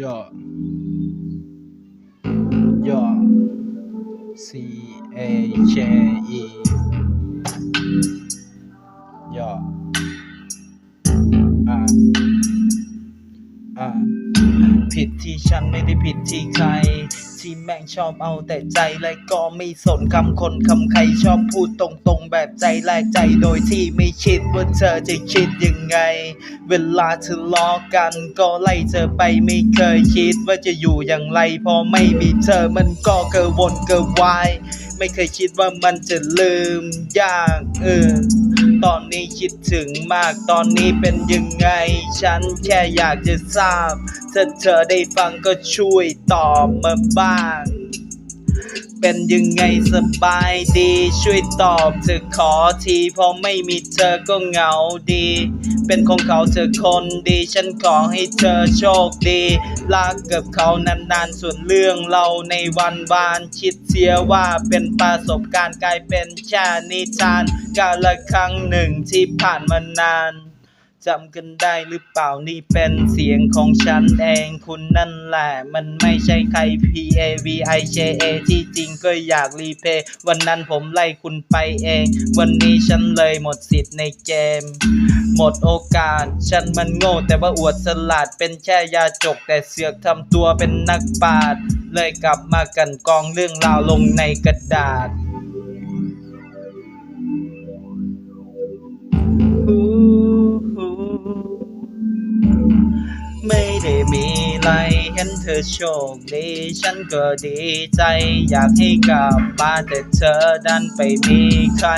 ย่อย่อ C A J E ย่ออ่าอ่าผิดที่ฉันไม่ได้ผิดที่ใคร ที่แม่งชอบเอาแต่ใจและก็ไม่สนคำคนคำใครชอบพูดตรงๆ แบบใจแลกใจโดยที่ไม่คิดว่าเธอจะคิดยังไง เวลาทะเลาะกันก็ไล่เธอไปไม่เคยคิดว่าจะอยู่อย่างไร พอไม่มีเธอมันก็เกิดวนเกิดวายไม่เคยคิดว่ามันจะลืมยากเออตอนนี้คิดถึงมากตอนนี้เป็นยังไง ฉันแค่อยากจะทราบ ถ้าเธอได้ฟังก็ช่วยตอบมาบ้าง เป็นยังไงสบายดี ช่วยตอบเธอขอทีเพราะไม่มีเธอก็เหงาดี เป็นของเขาเธอคนดี ฉันขอให้เธอโชคดีรักกับเขานานๆ ส่วนเรื่องเราในวันวานคิดเสียว่าเป็นประสบการณ์กลายเป็นแค่นิทานกาละครั้งหนึ่งที่ผ่านมานาน จำกันได้หรือเปล่านี่เป็นเสียงของฉันเองคุณนั่นแหละ มันไม่ใช่ใคร P A V I J A ที่จริงก็อยากรีเพย์วันนั้นผมไล่คุณไปเอง วันนี้ฉันเลยหมดสิทธิ์ในเกม หมดโอกาส ฉันมันโง่แต่ว่าอวดสลัดเป็นแค่ยาจก แต่เสือกทำตัวเป็นนักปราดเลยกลับมากันกองเรื่องราวลงในกระดาษ ไรเห็นเธอโชคดี ฉันก็ดีใจ อยากให้กลับบ้านแต่เธอดันไปมีใคร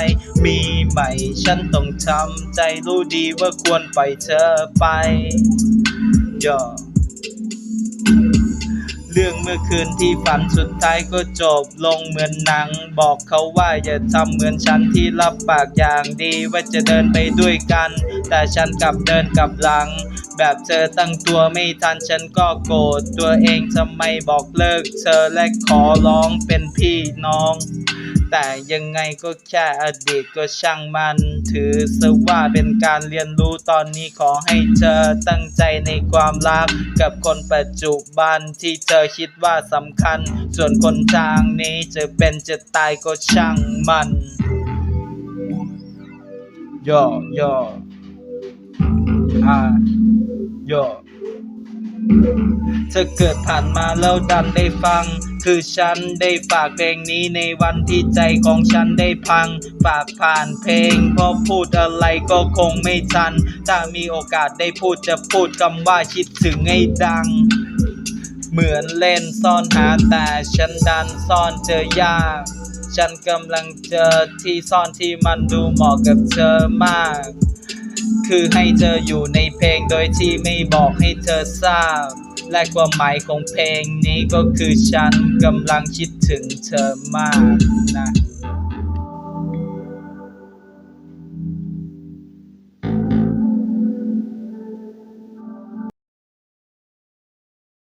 มีใหม่ ฉันต้องทำใจรู้ดีว่าควรปล่อยเธอไปย่อเรื่องเมื่อคืนที่ฝันสุดท้ายก็จบลงเหมือนหนัง บอกเขาว่าอย่าทำเหมือนฉันที่รับปากอย่างดีว่าจะเดินไปด้วยกัน แต่ฉันกลับเดินกลับหลัง แบบเธอตั้งตัวไม่ทันฉันก็โกรธตัวเองทำไมบอกเลิก เธอและขอร้องเป็นพี่น้อง แต่ยังไงก็แค่อดีตก็ช่างมัน ถือซะว่าเป็นการเรียนรู้ตอนนี้ขอให้เธอตั้งใจในความรัก กับคนปัจจุบันที่เธอคิดว่าสำคัญ ส่วนคนทางนี้จะเป็นจะตายก็ช่างมันย่อย่ อ่าย่อเธอเกิดผ่านมาแล้วดันได้ฟัง คือฉันได้ฝากเพลงนี้ในวันที่ใจของฉันได้พัง ฝากผ่านเพลง เพราะพูดอะไรก็คงไม่ทัน ถ้ามีโอกาสได้พูดจะพูดคำว่าคิดถึงให้ดัง เหมือนเล่นซ่อนหาแต่ฉันดันซ่อนเจอยาก ฉันกำลังเจอที่ซ่อนที่มันดูเหมาะกับเธอมาก คือให้เธออยู่ในเพลงโดยที่ไม่บอกให้เธอทราบ และความหมายของเพลงนี้ก็คือฉันกำลังคิดถึงเธอมากนะ